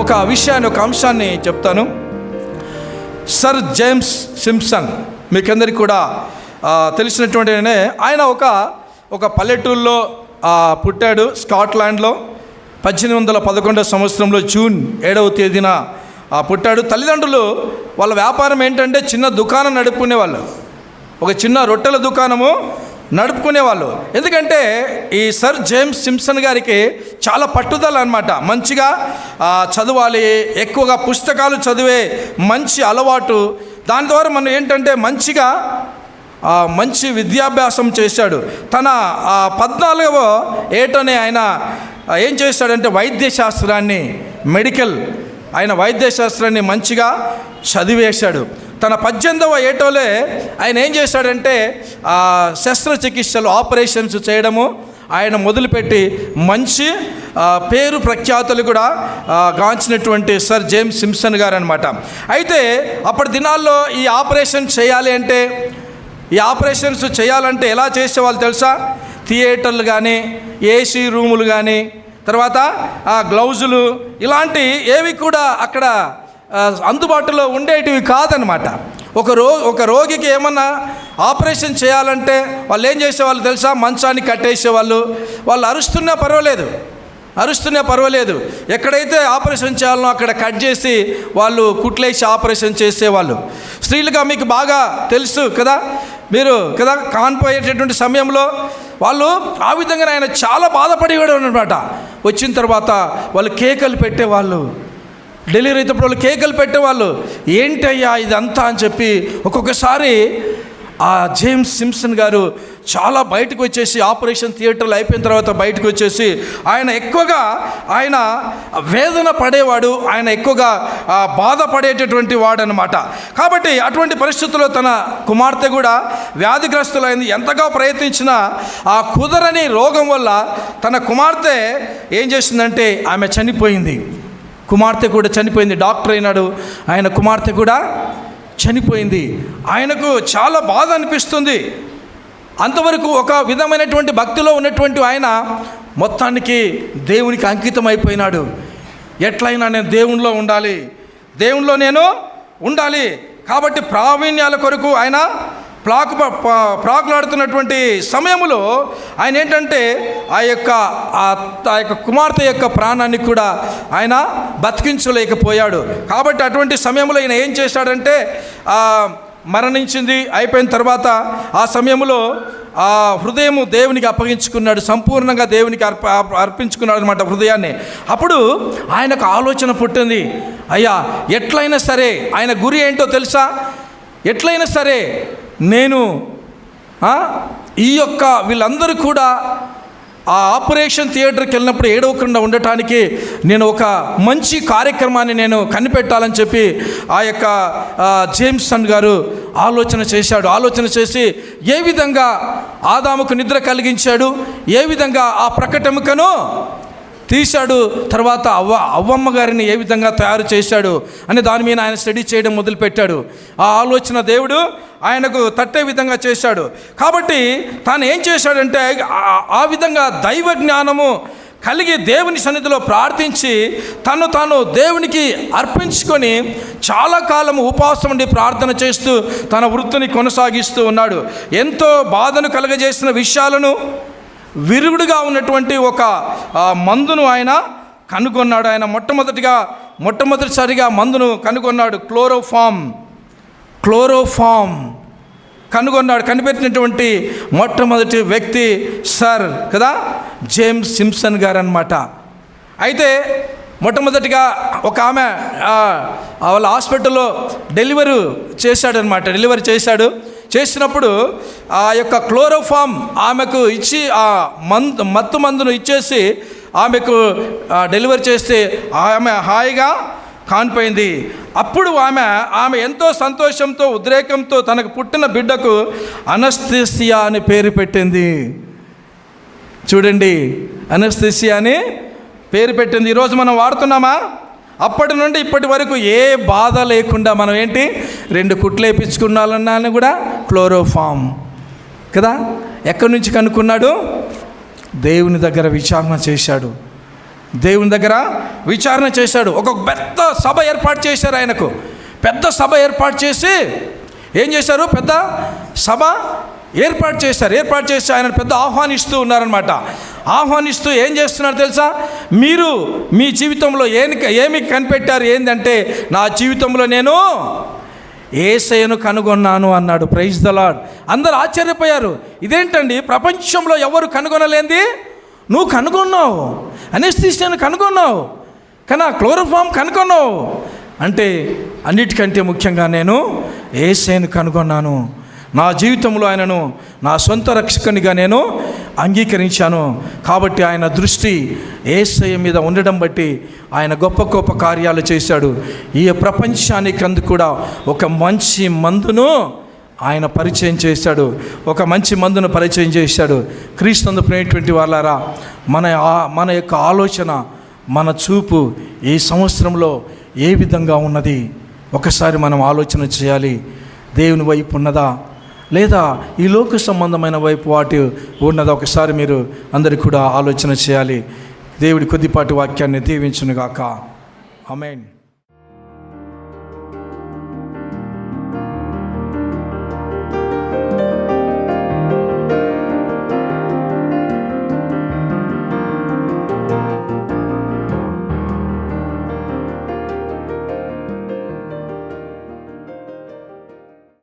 ఒక విషయాన్ని ఒక అంశాన్ని చెప్తాను. సర్ జేమ్స్ సింప్సన్ మీకందరికీ కూడా తెలిసినటువంటి ఆయన. ఒక ఒక పల్లెటూరులో పుట్టాడు స్కాట్లాండ్లో. పద్దెనిమిది వందల పదకొండవ సంవత్సరంలో జూన్ ఏడవ తేదీన పుట్టాడు. తల్లిదండ్రులు వాళ్ళ వ్యాపారం ఏంటంటే చిన్న దుకాణం నడుపుకునేవాళ్ళు. ఒక చిన్న రొట్టెల దుకాణము నడుపుకునేవాళ్ళు. ఎందుకంటే ఈ సర్ జేమ్స్ సింప్సన్ గారికి చాలా పట్టుదల అనమాట మంచిగా చదవాలి ఎక్కువగా పుస్తకాలు చదివే మంచి అలవాటు. దాని ద్వారా మనం ఏంటంటే మంచిగా మంచి విద్యాభ్యాసం చేశాడు. తన ఆ, పద్నాలుగవ ఏటనే ఆయన ఏం చేశాడంటే వైద్య శాస్త్రాన్ని మెడికల్ ఆయన వైద్య శాస్త్రాన్ని మంచిగా చదివేశాడు. తన పద్దెనిమిదవ ఏటోలే ఆయన ఏం చేశాడంటే ఆ, శస్త్రచికిత్సలు ఆపరేషన్స్ చేయడము ఆయన మొదలుపెట్టి మంచి పేరు ప్రఖ్యాతులు కూడా గాంచినటువంటి సర్ జేమ్స్ సింప్సన్ గారు అనమాట అయితే అప్పటి దినాల్లో ఈ ఆపరేషన్ చేయాలి అంటే ఈ ఆపరేషన్స్ చేయాలంటే ఎలా చేసేవాళ్ళు తెలుసా? థియేటర్లు కానీ ఏసీ రూములు కానీ తర్వాత ఆ గ్లౌజులు ఇలాంటి ఏవి కూడా అక్కడ అందుబాటులో ఉండేటివి కాదనమాట. ఒక రో ఒక రోగికి ఏమన్నా ఆపరేషన్ చేయాలంటే వాళ్ళు ఏం చేసేవాళ్ళు తెలుసా? మంచాన్ని కట్టేసేవాళ్ళు. వాళ్ళు అరుస్తున్నా పర్వాలేదు. అరుస్తున్నా పర్వాలేదు. ఎక్కడైతే ఆపరేషన్ చేయాలనో అక్కడ కట్ చేసి వాళ్ళు కుట్లేసి ఆపరేషన్ చేసేవాళ్ళు. స్త్రీలుగా మీకు బాగా తెలుసు కదా? మీరు కదా? కాన్పోయేటటువంటి సమయంలో వాళ్ళు ఆ విధంగా ఆయన చాలా బాధపడేవాడు అనమాట వచ్చిన తర్వాత వాళ్ళు కేకలు పెట్టేవాళ్ళు. డెలివరీ అయినప్పుడు వాళ్ళు కేకలు పెట్టేవాళ్ళు ఏంటయ్యా ఇదంతా? అని చెప్పి ఒక్కొక్కసారి ఆ జేమ్స్ సింప్సన్ గారు చాలా బయటకు వచ్చేసి ఆపరేషన్ థియేటర్లు అయిపోయిన తర్వాత బయటకు వచ్చేసి ఆయన ఎక్కువగా ఆయన వేదన పడేవాడు ఆయన ఎక్కువగా బాధపడేటటువంటి వాడు అనమాట కాబట్టి అటువంటి పరిస్థితుల్లో తన కుమార్తె కూడా వ్యాధిగ్రస్తులైంది. ఎంతగా ప్రయత్నించినా ఆ కుదరని రోగం వల్ల తన కుమార్తె ఏం చేసిందంటే ఆమె చనిపోయింది. కుమార్తె కూడా చనిపోయింది. డాక్టర్ అయినాడు. ఆయన కుమార్తె కూడా చనిపోయింది. ఆయనకు చాలా బాధ అనిపిస్తుంది. అంతవరకు ఒక విధమైనటువంటి భక్తిలో ఉన్నటువంటి ఆయన మొత్తానికి దేవునికి అంకితం అయిపోయినాడు ఎట్లయినా నేను దేవునిలో ఉండాలి. దేవునిలో నేను ఉండాలి. కాబట్టి ప్రావీణ్యాల కొరకు ఆయన ప్లాకు ప్రాకులాడుతున్నటువంటి సమయంలో ఆయన ఏంటంటే ఆ యొక్క ఆ యొక్క కుమార్తె యొక్క ప్రాణాన్ని కూడా ఆయన బతికించలేకపోయాడు. కాబట్టి అటువంటి సమయంలో ఈయన ఏం చేశాడంటే మరణించింది అయిపోయిన తర్వాత ఆ సమయంలో ఆ హృదయం దేవునికి అప్పగించుకున్నాడు సంపూర్ణంగా దేవునికి అర్ప అర్పించుకున్నాడు అనమాట హృదయాన్ని. అప్పుడు ఆయనకు ఆలోచన పుట్టింది అయ్యా ఎట్లయినా సరే ఆయన గురి ఏంటో తెలుసా? ఎట్లయినా సరే నేను ఈ యొక్క వీళ్ళందరూ కూడా ఆ ఆపరేషన్ థియేటర్కి వెళ్ళినప్పుడు ఏడవకుండా ఉండటానికి నేను ఒక మంచి కార్యక్రమాన్ని నేను కనిపెట్టాలని చెప్పి ఆ యొక్క జేమ్సన్ గారు ఆలోచన చేశాడు. ఆలోచన చేసి ఏ విధంగా ఆదాముకు నిద్ర కలిగించాడు? ఏ విధంగా ఆ ప్రకటముకను తీశాడు. తర్వాత అవ్వ అవ్వమ్మ గారిని ఏ విధంగా తయారు చేశాడు అని దాని మీద ఆయన స్టడీ చేయడం మొదలుపెట్టాడు. ఆ ఆలోచన దేవుడు ఆయనకు తట్టే విధంగా చేశాడు. కాబట్టి తాను ఏం చేశాడంటే ఆ- విధంగా దైవ జ్ఞానము కలిగి దేవుని సన్నిధిలో ప్రార్థించి తను తాను దేవునికి అర్పించుకొని చాలా కాలం ఉపవాసం ఉండి ప్రార్థన చేస్తూ తన వృత్తిని కొనసాగిస్తూ ఉన్నాడు. ఎంతో బాధను కలగజేసిన విషయాలను విరుగుడుగా ఉన్నటువంటి ఒక మందును ఆయన కనుగొన్నాడు. ఆయన మొట్టమొదటిగా మొట్టమొదటిసారిగా మందును కనుగొన్నాడు. క్లోరోఫామ్ క్లోరోఫామ్ కనుగొన్నాడు. కనిపెట్టినటువంటి మొట్టమొదటి వ్యక్తి సర్ కదా? జేమ్స్ సింప్సన్ గారు అనమాట అయితే మొట్టమొదటిగా ఒక ఆమె వాళ్ళ హాస్పిటల్లో డెలివరీ చేశాడనమాట డెలివరీ చేశాడు. చేసినప్పుడు ఆ యొక్క క్లోరోఫామ్ ఆమెకు ఇచ్చి ఆ మందు మత్తు మందును ఇచ్చేసి ఆమెకు డెలివరీ చేస్తే ఆమె హాయిగా కానిపోయింది. అప్పుడు ఆమె ఆమె ఎంతో సంతోషంతో ఉద్రేకంతో తనకు పుట్టిన బిడ్డకు అనస్థిసియా అని పేరు పెట్టింది. చూడండి అనస్థిసియా అని పేరు పెట్టింది. ఈరోజు మనం వాడుతున్నామా? అప్పటి నుండి ఇప్పటి వరకు ఏ బాధ లేకుండా మనం ఏంటి? రెండు కుట్లు వేయించుకున్నాలన్నా కూడా క్లోరోఫామ్. కదా? ఎక్కడి నుంచి కనుక్కున్నాడు? దేవుని దగ్గర విచారణ చేశాడు. దేవుని దగ్గర విచారణ చేశాడు. ఒక పెద్ద సభ ఏర్పాటు చేశారు ఆయనకు. పెద్ద సభ ఏర్పాటు చేసి ఏం చేశారు? పెద్ద సభ ఏర్పాటు చేశారు ఏర్పాటు చేసి ఆయన పెద్ద ఆహ్వానిస్తూ ఉన్నారనమాట ఆహ్వానిస్తూ ఏం చేస్తున్నారు తెలుసా? మీరు మీ జీవితంలో ఏమి ఏమి కనిపెట్టారు? ఏంటంటే నా జీవితంలో నేను ఏసయను కనుగొన్నాను అన్నాడు. ప్రైజ్ ద లాడ్ అందరు ఆశ్చర్యపోయారు. ఇదేంటండి? ప్రపంచంలో ఎవరు కనుగొనలేంది? నువ్వు కనుగొన్నావు. అనెస్థిషియాను కనుగొన్నావు. కానీ ఆ క్లోరోఫామ్ కనుగొన్నావు. అంటే అన్నిటికంటే ముఖ్యంగా నేను ఏసైను కనుగొన్నాను. నా జీవితంలో ఆయనను నా సొంత రక్షకునిగా నేను అంగీకరించాను. కాబట్టి ఆయన దృష్టి ఏసయ మీద ఉండడం బట్టి ఆయన గొప్ప గొప్ప కార్యాలు చేశాడు. ఈ ప్రపంచానికి అందు కూడా ఒక మంచి మందును ఆయన పరిచయం చేశాడు. ఒక మంచి మందును పరిచయం చేశాడు. క్రీస్తునందు ప్రేటువంటి వాళ్ళారా మన మన యొక్క ఆలోచన మన చూపు ఈ సంవత్సరంలో ఏ విధంగా ఉన్నది? ఒకసారి మనం ఆలోచన చేయాలి. దేవుని వైపు ఉన్నదా? లేదా ఈ లోక సంబంధమైన వైపు వాటి ఉన్నది. ఒకసారి మీరు అందరికీ కూడా ఆలోచన చేయాలి. దేవుడి కొద్దిపాటి వాక్యాన్ని దీవించునుగాక. అమెన్